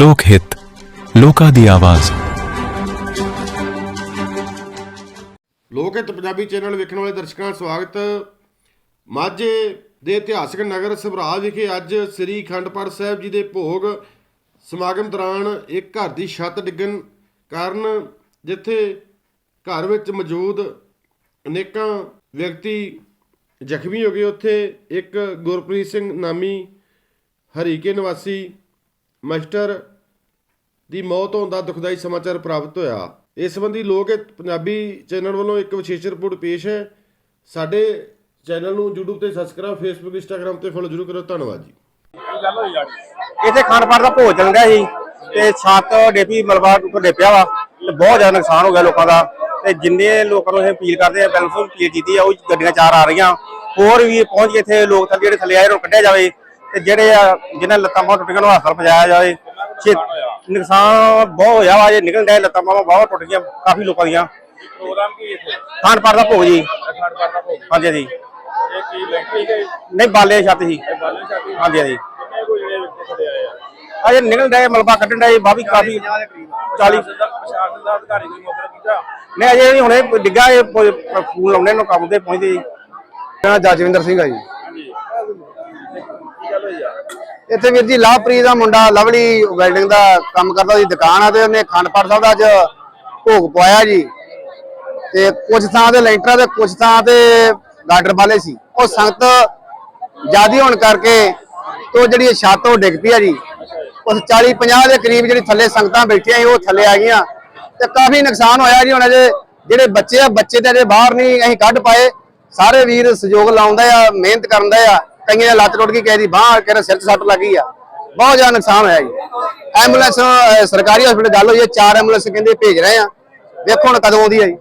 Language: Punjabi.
ਲੋਕ ਹਿੱਤ, ਲੋਕਾਂ ਦੀ ਆਵਾਜ਼। ਲੋਕ ਹਿੱਤ ਪੰਜਾਬੀ ਚੈਨਲ ਵੇਖਣ ਵਾਲੇ ਦਰਸ਼ਕਾਂ ਦਾ ਸਵਾਗਤ। ਮਾਝੇ ਦੇ ਇਤਿਹਾਸਕ ਨਗਰ ਸਭਰਾਜ ਵਿਖੇ ਅੱਜ ਸ੍ਰੀ ਖੰਡਪੜ ਸਾਹਿਬ ਜੀ ਦੇ ਭੋਗ ਸਮਾਗਮ ਦੌਰਾਨ ਇੱਕ ਘਰ ਦੀ ਛੱਤ ਡਿੱਗਣ ਕਾਰਨ ਜਿੱਥੇ ਘਰ ਵਿੱਚ ਮੌਜੂਦ ਅਨੇਕਾਂ ਵਿਅਕਤੀ ਜ਼ਖਮੀ ਹੋ ਗਏ। ਉੱਥੇ ਇੱਕ ਗੁਰਪ੍ਰੀਤ ਸਿੰਘ ਨਾਮੀ ਹਰੀਕੇ ਨਿਵਾਸੀ ਮਾਸਟਰ ਦੀ ਮੌਤ ਹੋਣ ਦਾ ਦੁਖਦਾਈ ਸਮਾਚਾਰ ਪ੍ਰਾਪਤ ਹੋਇਆ। ਇਸ ਸੰਬੰਧੀ ਲੋਕ ਪੰਜਾਬੀ ਚੈਨਲ ਵੱਲੋਂ ਇੱਕ ਵਿਸ਼ੇਸ਼ ਰਿਪੋਰਟ ਪੇਸ਼ ਹੈ। ਸਾਡੇ ਚੈਨਲ ਨੂੰ YouTube ਤੇ ਸਬਸਕ੍ਰਾਈਬ Facebook, Instagram ਤੇ ਫੋਲੋ ਜ਼ਰੂਰ ਕਰੋ। ਧੰਨਵਾਦ ਜੀ। ਇੱਥੇ ਖਾਣ ਦਾ ਭੋਜ ਚੱਲ ਰਿਹਾ ਸੀ ਤੇ ਛੱਤ ਡੇਪੀ ਮਲਬਾ ਉੱਪਰ ਡੇਪਿਆ ਵਾ ਤੇ ਬਹੁਤ ਜ਼ਿਆਦਾ ਨੁਕਸਾਨ ਹੋ ਗਿਆ ਲੋਕਾਂ ਦਾ ਤੇ ਜਿੰਨੇ ਲੋਕਾਂ ਨੂੰ ਇਹ ਅਪੀਲ ਕਰਦੇ ਆ ਬੈਲਫੂਲ ਅਪੀਲ ਕੀਤੀ ਆ, ਉਹ ਗੱਡੀਆਂ ਚਾਰ ਆ ਰਹੀਆਂ। ਹੋਰ ਵੀ ਪਹੁੰਚ ਕੇ ਇੱਥੇ ਲੋਕ ਥੱਲੇ ਜਿਹੜੇ ਥੱਲੇ ਆਏ ਨੂੰ ਕੱਢਿਆ ਜਾਵੇ ਤੇ ਜਿਹੜੇ ਆ, ਜਿਨ੍ਹਾਂ ਲੱਤਾਂ ਬਹੁਤ ਟੁੱਟੀਆਂ ਨੂੰ ਹਸਪਤਾਲ ਪਹੁੰਚਾਇਆ ਜਾਵੇ। ਛੇ- ਨੁਕਸਾਨ ਬਹੁਤ ਹੋਇਆ ਵਾ ਜੇ ਨਿਕਲ ਗਏ ਲੱਤਾਂ ਬਾਹਾਂ ਬਹੁਤ ਟੁੱਟ ਗਈਆਂ ਕਾਫੀ ਲੋਕਾਂ ਦੀਆਂ। ਪ੍ਰੋਗਰਾਮ ਕੀ ਇੱਥੇ? ਖਾਣ ਪਾਣ ਦਾ ਭੋਗ ਜੀ। ਅਖਾੜ ਕਰਦਾ ਭੋਗ। ਹਾਂਜੀ ਜੀ ਇਹ ਕੀ ਲੈਂਟਰੀ ਗਏ ਨਹੀਂ ਬਾਲੇ ਛੱਤ ਸੀ ਬਾਲੇ ਸਾਥੀ ਹਾਂਜੀ ਹਾਂਜੀ। ਕਿੰਨੇ ਕੋਈ ਜਿਹੜੇ ਵਿੱਚ ਖੜੇ ਆਏ ਆ? ਅਜੇ ਨਿਕਲ ਗਏ ਮਲਬਾ ਕੱਢਣ ਦਾ ਬਾਵੀ ਕਾਫੀ 40 ਪ੍ਰਸ਼ਾਸਨ ਦਾ ਅਧਿਕਾਰੀ ਕੋਈ ਮੌਕੇ ਤੇ ਪਹੁੰਚਾ ਨਹੀਂ ਅਜੇ ਨਹੀਂ ਹੁਣੇ ਡਿੱਗਾ ਇਹ ਫੋਨ ਲਾਉਣੇ ਨੂੰ ਕੰਮ ਤੇ ਪਹੁੰਚਦੇ ਜੀ। ਜਜਵਿੰਦਰ ਸਿੰਘ ਆ ਜੀ ਹਾਂਜੀ ਕੀ ਗੱਲ ਹੋਈ ਆ ਇੱਥੇ ਵੀਰ ਜੀ ਲਵਪ੍ਰੀਤ ਦਾ ਮੁੰਡਾ ਲਵਲੀ ਵੈਲਡਿੰਗ ਦਾ ਕੰਮ ਕਰਦਾ ਸੀ, ਦੁਕਾਨ ਆ ਤੇ ਉਹਨੇ ਖੰਡਪੜ ਸਾਹਿਬ ਦਾ ਅੱਜ ਭੋਗ ਪਵਾਇਆ ਜੀ। ਤੇ ਕੁਝ ਥਾਂ ਤੇ ਲੈਂਟਰਾਂ ਤੇ ਕੁਝ ਥਾਂ ਤੇ ਗਾਡਰ ਵਾਲੇ ਸੀ। ਉਹ ਸੰਗਤ ਜਿਆਦੀ ਹੋਣ ਕਰਕੇ ਤੋਂ ਜਿਹੜੀ ਛੱਤ ਉਹ ਡਿੱਗ ਪਈ ਆ ਜੀ। ਉਸ 40 50 ਦੇ ਕਰੀਬ ਜਿਹੜੀ ਥੱਲੇ ਸੰਗਤਾਂ ਬੈਠੀਆਂ ਸੀ, ਉਹ ਥੱਲੇ ਆ ਗਈਆਂ। ਤੇ ਕਾਫੀ ਨੁਕਸਾਨ ਹੋਇਆ ਜੀ ਹੁਣ ਅਜੇ। ਜਿਹੜੇ ਬੱਚੇ ਆ, ਬੱਚੇ ਤੇ ਅਜੇ ਬਾਹਰ ਨਹੀਂ ਅਸੀਂ ਕੱਢ ਪਾਏ। ਸਾਰੇ ਵੀਰ ਸਹਿਯੋਗ ਲਾਉਂਦਾ ਆ, ਮਿਹਨਤ ਕਰਦਾ ਆ। ਕਈਆਂ ਦੀ ਲੱਤ ਟੁੱਟ ਗਈ ਕਿਸੇ ਦੀ ਬਾਹ ਕਿਸੇ ਦੇ ਸਿਰ 'ਚ ਸੱਟ ਲੱਗੀ ਆ। ਬਹੁਤ ਜ਼ਿਆਦਾ ਨੁਕਸਾਨ ਹੋਇਆ ਜੀ। ਐਂਬੂਲੈਂਸ ਸਰਕਾਰੀ ਹਸਪੀਟਲ ਗੱਲ ਹੋਈ ਹੈ, ਚਾਰ ਐਂਬੂਲੈਂਸ ਕਹਿੰਦੇ ਭੇਜ ਰਹੇ ਆ। ਵੇਖੋ ਹੁਣ ਕਦੋਂ ਆਉਂਦੀ ਹੈ ਜੀ।